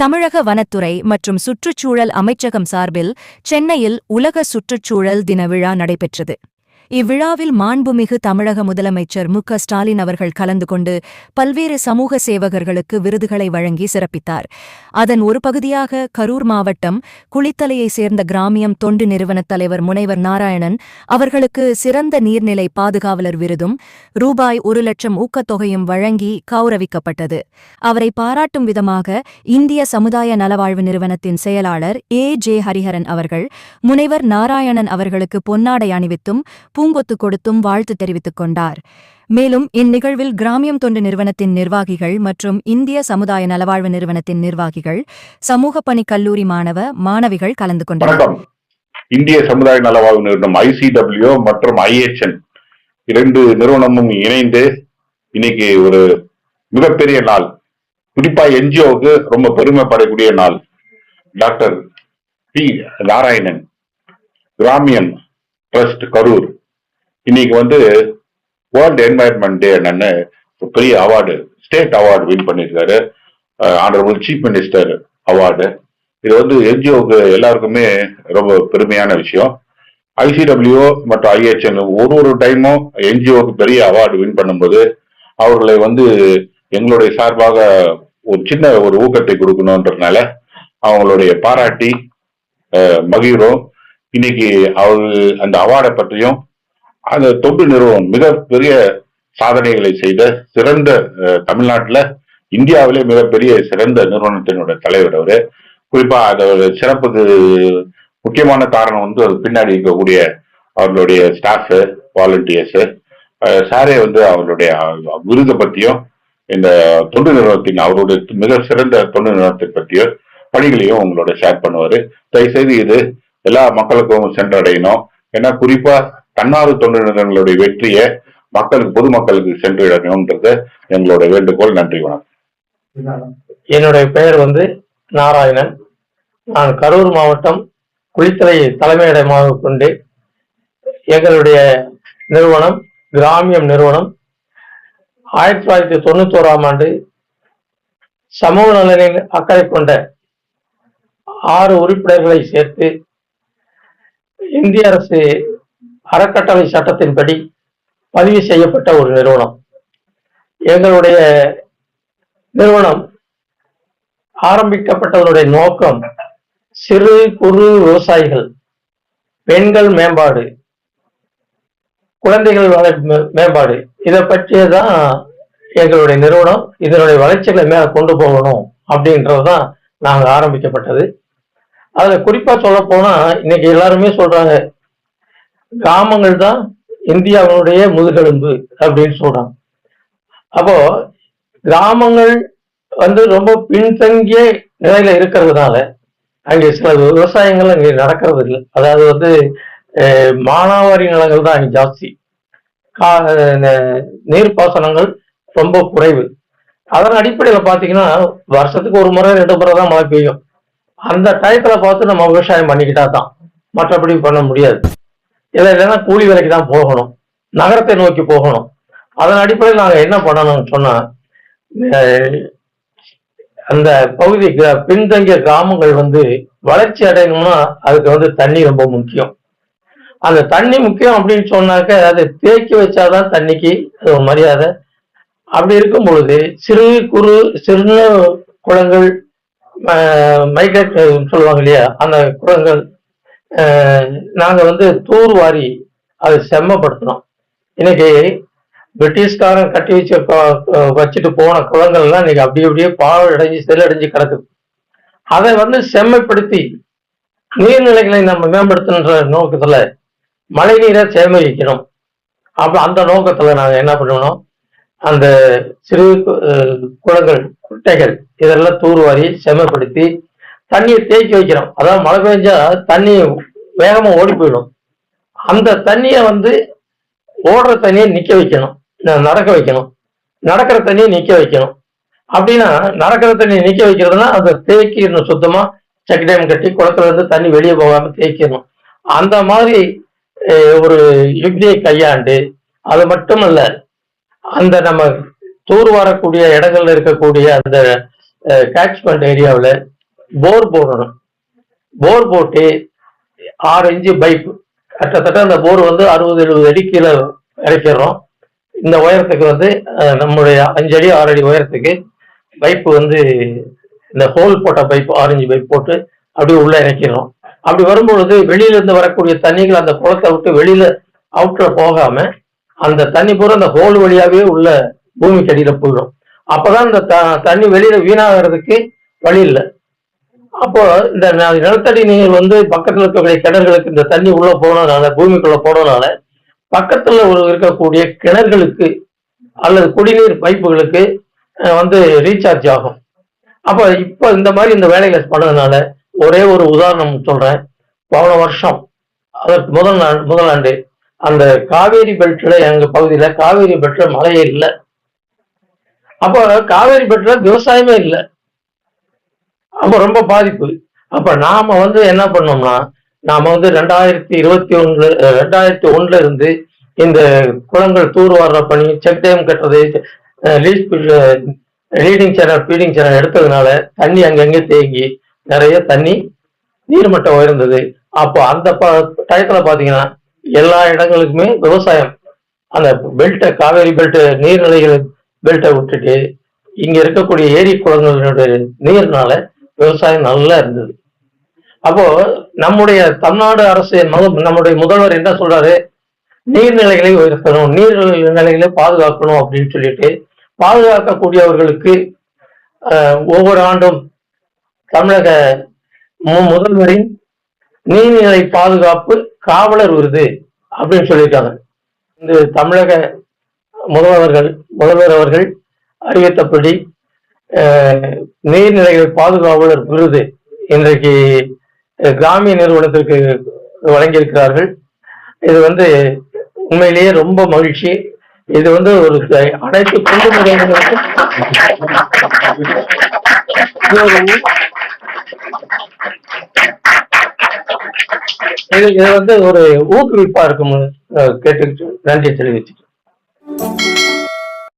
தமிழக வனத்துறை மற்றும் சுற்றுச்சூழல் அமைச்சகம் சார்பில் சென்னையில் உலக சுற்றுச்சூழல் தின விழா நடைபெற்றது. இவ்விழாவில் மாண்புமிகு தமிழக முதலமைச்சர் மு ஸ்டாலின் அவர்கள் கலந்து கொண்டு பல்வேறு சமூக சேவகர்களுக்கு விருதுகளை வழங்கி சிறப்பித்தார். அதன் ஒரு பகுதியாக கரூர் மாவட்டம் குளித்தலையைச் சேர்ந்த கிராமியம் தொண்டு நிறுவனத் தலைவர் முனைவர் நாராயணன் அவர்களுக்கு சிறந்த நீர்நிலை பாதுகாவலர் விருதும் ரூபாய் ஒரு லட்சம் ஊக்கத்தொகையும் வழங்கி கௌரவிக்கப்பட்டது. அவரை பாராட்டும் விதமாக இந்திய சமுதாய நலவாழ்வு நிறுவனத்தின் செயலாளர் ஏ ஜே ஹரிஹரன் அவர்கள் முனைவர் நாராயணன் அவர்களுக்கு பொன்னாடை அணிவித்தும் பூங்கொத்து கொடுத்தும் வாழ்த்து தெரிவித்துக் கொண்டார். மேலும் இந்நிகழ்வில் கிராமியம் தொண்டு நிறுவனத்தின் நிர்வாகிகள் மற்றும் இந்திய சமுதாய நலவாழ்வு நிறுவனத்தின் நிர்வாகிகள் சமூக பணி கல்லூரி மாணவ மாணவிகள் கலந்து கொண்டனர். இந்திய சமுதாய நலவாழ்வு நிறுவனம் ஐசிடபிள்யூ மற்றும் ஐஎச்என் இரண்டு நிறுவனமும் இணைந்து இன்னைக்கு ஒரு மிகப்பெரிய நாள். குறிப்பா என்ஜிஓவுக்கு ரொம்ப பெருமைப்படக்கூடிய நாள். Doctor P Narayanan Gramiyan trust Karur. இன்னைக்கு வந்து வேர்ல்டு என்வாயன்மெண்ட் டே என்னன்னு பெரிய அவார்டு ஸ்டேட் அவார்டு வின் பண்ணியிருக்காரு. ஆனரபிள் சீஃப் மினிஸ்டர் அவார்டு இது வந்து என்ஜிஓக்கு எல்லாருக்குமே ரொம்ப பெருமையான விஷயம். ஐசிடபிள்யூ மற்றும் ஐஹெச்என் ஒரு ஒரு டைமும் என்ஜிஓக்கு பெரிய அவார்டு வின் பண்ணும்போது அவர்களை வந்து எங்களுடைய சார்பாக ஒரு சின்ன ஒரு ஊக்கத்தை கொடுக்கணுன்றதுனால அவங்களுடைய பாராட்டி மகிழும் இன்னைக்கு அவர் அந்த அவார்டை பற்றியும் அந்த தொண்டு நிறுவனம் மிகப்பெரிய சாதனைகளை செய்த சிறந்த தமிழ்நாட்டில் இந்தியாவிலே மிகப்பெரிய சிறந்த நிறுவனத்தினுடைய தலைவர் அவரு. குறிப்பா அதோட சிறப்புக்கு முக்கியமான காரணம் வந்து அது பின்னாடி இருக்கக்கூடிய அவர்களுடைய ஸ்டாஃப் வாலண்டியர்ஸ் சாரே வந்து அவருடைய விருதை பத்தியும் இந்த தொண்டு நிறுவனத்தின் அவருடைய மிக சிறந்த தொண்டு நிறுவனத்தை பற்றியும் பணிகளையும் உங்களோட ஷேர் பண்ணுவாரு. தயவுசெய்து இது எல்லா மக்களுக்கும் சென்றடையணும். ஏன்னா குறிப்பா தன்னார்வ தொண்டு நிறுவனங்களுடைய வெற்றியை மக்களுக்கு பொதுமக்களுக்கு சென்றடையணும்ன்றது எங்களோட வேண்டுகோள். நன்றி வணக்கம். என்னுடைய பெயர் வந்து நாராயணன். நான் கரூர் மாவட்டம் குளித்தலை தலைமையிடமாக கொண்டு எங்களுடைய நிறுவனம் கிராமியம் நிறுவனம் ஆயிரத்தி தொள்ளாயிரத்தி தொண்ணூத்தோராம் ஆண்டு சமூக நலனில் அக்கறை கொண்ட ஆறு உறுப்பினர்களை சேர்த்து இந்திய அரசு அறக்கட்டளை சட்டத்தின்படி பதிவு செய்யப்பட்ட ஒரு நிறுவனம். எங்களுடைய நிறுவனம் ஆரம்பிக்கப்பட்டதனுடைய நோக்கம் சிறு குறு விவசாயிகள் பெண்கள் மேம்பாடு குழந்தைகள் வள மே- மேம்பாடு. இதை பற்றியதான் எங்களுடைய நிறுவனம் இதனுடைய வளர்ச்சிகளை மேல கொண்டு போகணும் அப்படின்றதுதான் நாங்கள் ஆரம்பிக்கப்பட்டது. அதில் குறிப்பா சொல்ல போனா இன்னைக்கு எல்லாருமே சொல்றாங்க கிராமங்கள் தான் இந்தியாவினுடைய முதுகெலும்பு அப்படின்னு சொல்றாங்க. அப்போ கிராமங்கள் வந்து ரொம்ப பின்தங்கிய நிலையில இருக்கிறதுனால அங்கே சில விவசாயங்கள் அங்கே நடக்கிறது இல்லை அதாவது வந்து மானாவாரி நிலங்கள் தான் அங்கே ஜாஸ்தி. கா நீர்ப்பாசனங்கள் ரொம்ப குறைவு. அதன் அடிப்படையில் பார்த்தீங்கன்னா வருஷத்துக்கு ஒரு முறை ரெண்டு முறை தான் மழை பெய்யும். அந்த டயத்தில் பார்த்து நம்ம விவசாயம் பண்ணிக்கிட்டா தான். மற்றபடி பண்ண முடியாது. இல்லைன்னா கூலி வேலைக்கு தான் போகணும். நகரத்தை நோக்கி போகணும். அதன் அடிப்படையில் நாங்கள் என்ன பண்ணணும்னு சொன்னா அந்த பகுதி பின்தங்கிய கிராமங்கள் வந்து வளர்ச்சி அடையணும்னா அதுக்கு வந்து தண்ணி ரொம்ப முக்கியம். அந்த தண்ணி முக்கியம் அப்படின்னு சொன்னாக்க அதை தேக்கி வச்சாதான் தண்ணிக்கு அது ஒரு மரியாதை. அப்படி இருக்கும் பொழுது சிறு குறு சின்ன குளங்கள் மைக்ரேட் சொல்லுவாங்க இல்லையா அந்த குளங்கள் நாங்கள் நாங்க வந்து தூர்வாரி அதை செம்மப்படுத்தினோம் இன்னைக்கு பிரிட்டிஷ்காரன் கட்டி வச்ச வச்சுட்டு போன குளங்கள்லாம் இன்னைக்கு அப்படியே அப்படியே பாழடைஞ்சு செல்லடைஞ்சு கிடக்குது. அதை வந்து செம்மைப்படுத்தி நீர்நிலைகளை நம்ம மேம்படுத்துன்ற நோக்கத்துல மழைநீரை சேமிக்கணும். அப்போ அந்த நோக்கத்துல நாங்க என்ன பண்ணணும்? அந்த சிறு குளங்கள் குட்டைகள் இதெல்லாம் தூர்வாரி செம்மைப்படுத்தி தண்ணியை தேக்கி வைக்கிறோம் அதாவது மழை பெஞ்சா தண்ணி வேகமா ஓடி போயிடும். அந்த தண்ணியை வந்து ஓடுற தண்ணியை நிக்க வைக்கணும். நடக்க வைக்கணும். நடக்கிற தண்ணியை நிக்க வைக்கணும். அப்படின்னா நடக்கிற தண்ணியை நிக்க வைக்கிறதுனா அதை தேக்கிடணும் சுத்தமா. செக் டேம் கட்டி குளத்துல இருந்து தண்ணி வெளியே போகாம தேய்க்கணும் அந்த மாதிரி ஒரு யுக்தியை கையாண்டு அது மட்டும் அல்ல அந்த நம்ம தூர் வரக்கூடிய இடங்கள்ல இருக்கக்கூடிய அந்த கேட்ச்மெண்ட் ஏரியாவில் போர் போடணும் போர் போட்டு ஆறு இன்ச்சு பைப் கிட்டத்தட்ட அந்த போர் வந்து அறுபது எழுபது அடி கீழே இறக்கிடுறோம். இந்த உயரத்துக்கு வந்து நம்மளுடைய நம்முடைய அஞ்சு அடி ஆறு அடி உயரத்துக்கு பைப்பு வந்து இந்த ஹோல் போட்ட பைப் ஆரஞ்சு பைப் போட்டு அப்படியே உள்ள இறக்கிடுறோம். அப்படி வரும்பொழுது வெளியிலேருந்து வரக்கூடிய தண்ணிகள் அந்த குளத்தை விட்டு வெளியில அவுட்ல போகாம அந்த தண்ணி பூரா அந்த ஹோல் வழியாவே உள்ள பூமிக்கு அடியில போயிடும். அப்பதான் அந்த த- தண்ணி வெளியில வீணாகிறதுக்கு வழி இல்லை. அப்போ இந்த நிலத்தடி நீர் வந்து பக்கத்துல இருக்கக்கூடிய கிணறுகளுக்கு இந்த தண்ணி உள்ள போனதுனால பூமிக்குள்ள போனதுனால பக்கத்துல இருக்கக்கூடிய கிணறுகளுக்கு அல்லது குடிநீர் பைப்புகளுக்கு வந்து ரீசார்ஜ் ஆகும். அப்ப இப்ப இந்த மாதிரி இந்த வேலைகளை பண்ணதுனால ஒரே ஒரு உதாரணம் சொல்றேன். போன வருஷம் அதற்கு முதல் நாள் முதல் ஆண்டு அந்த காவேரி பெல்ட்ல எங்க பகுதியில காவேரி பெல்ட்ல மழையே இல்லை. அப்போ காவேரி பெல்ட்ல விவசாயமே இல்லை. அப்போ ரொம்ப பாதிப்பு. அப்ப நாம வந்து என்ன பண்ணோம்னா நாம வந்து ரெண்டாயிரத்தி இருபத்தி ஒன்று ரெண்டாயிரத்தி ஒன்றுல இருந்து இந்த குளங்கள் தூர்வார பணி செக் டேம் கட்டுறது லீஸ் ரீடிங் சேனல் ஃபீடிங் சேனல் எடுத்ததுனால தண்ணி அங்கங்கே தேங்கி நிறைய தண்ணி நீர்மட்டம் உயர்ந்தது. அப்போ அந்த ப டயத்துல பார்த்தீங்கன்னா எல்லா இடங்களுக்குமே விவசாயம் அந்த பெல்ட்டை காவேரி பெல்ட்டு நீர்நிலைகள் பெல்ட்டை விட்டுட்டு இங்கே இருக்கக்கூடிய ஏரி குளங்களுடைய நீர்னால விவசாயம் நல்லா இருந்தது. அப்போ நம்முடைய தமிழ்நாடு அரசு நம்முடைய முதல்வர் என்ன சொல்றாரு? நீர்நிலைகளை உயர்த்தணும் நீர்நிலைகளை பாதுகாக்கணும் அப்படின்னு சொல்லிட்டு பாதுகாக்கக்கூடியவர்களுக்கு ஒவ்வொரு ஆண்டும் தமிழக மு- முதல்வரின் நீர்நிலை பாதுகாப்பு காவலர் விருது அப்படின்னு சொல்லியிருக்காங்க. இந்த தமிழக முதல்வர்கள் முதல்வர் அவர்கள் அறிவித்தபடி நீர்நிலைகள் பாதுகாவலர் விருது இன்றைக்கு கிராமிய நிறுவனத்திற்கு வழங்கியிருக்கிறார்கள். இது வந்து உண்மையிலேயே ரொம்ப மகிழ்ச்சி. இது வந்து ஒரு அனைத்து பொது நிறுவனங்களுக்கும் இது இது வந்து ஒரு ஊக்குவிப்பா இருக்கும். கேட்டு நன்றி தெரிவிச்சு